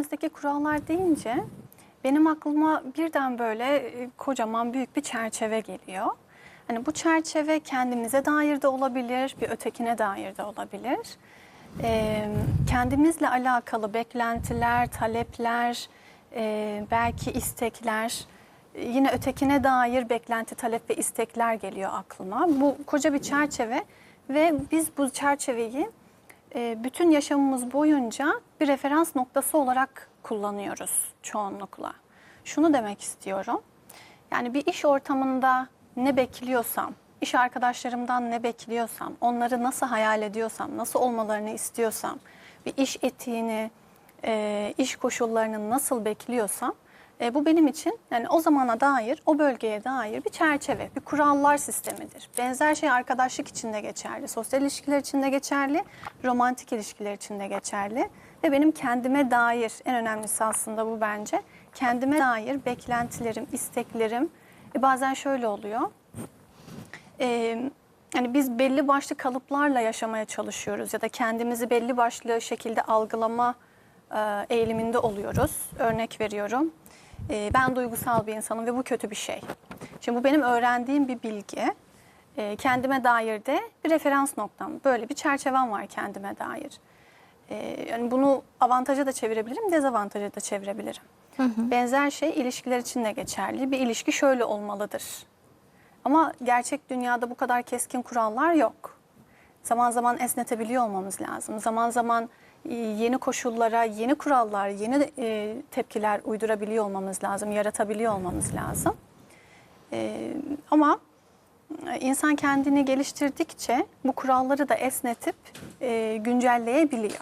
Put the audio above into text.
kendimizdeki kurallar deyince benim aklıma birden böyle e, kocaman büyük bir çerçeve geliyor. Hani bu çerçeve kendimize dair de olabilir, bir ötekine dair de olabilir. Kendimizle alakalı beklentiler, talepler, belki istekler, e, yine ötekine dair beklenti, talep ve istekler geliyor aklıma. Bu koca bir çerçeve ve biz bu çerçeveyi bütün yaşamımız boyunca bir referans noktası olarak kullanıyoruz çoğunlukla. Şunu demek istiyorum. Yani bir iş ortamında ne bekliyorsam, iş arkadaşlarımdan ne bekliyorsam, onları nasıl hayal ediyorsam, nasıl olmalarını istiyorsam, bir iş etiğini, e, iş koşullarını nasıl bekliyorsam, e, bu benim için yani o zamana dair, o bölgeye dair bir çerçeve, bir kurallar sistemidir. Benzer şey arkadaşlık için de geçerli, sosyal ilişkiler için de geçerli, romantik ilişkiler için de geçerli. Ve benim kendime dair, en önemlisi aslında bu bence, kendime dair beklentilerim, isteklerim, e, bazen şöyle oluyor. Ee, yani biz belli başlı kalıplarla yaşamaya çalışıyoruz ya da kendimizi belli başlı şekilde algılama e, eğiliminde oluyoruz. Örnek veriyorum. Ee, ben duygusal bir insanım ve bu kötü bir şey. Şimdi bu benim öğrendiğim bir bilgi. Ee, kendime dair de bir referans noktam. Böyle bir çerçevem var kendime dair. Ee, yani bunu avantaja da çevirebilirim, dezavantaja da çevirebilirim. Benzer şey ilişkiler için de geçerli. Bir ilişki şöyle olmalıdır. Ama gerçek dünyada bu kadar keskin kurallar yok. Zaman zaman esnetebiliyor olmamız lazım. Zaman zaman e, yeni koşullara, yeni kurallar, yeni e, tepkiler uydurabiliyor olmamız lazım, yaratabiliyor olmamız lazım. E, ama e, insan kendini geliştirdikçe bu kuralları da esnetip e, güncelleyebiliyor.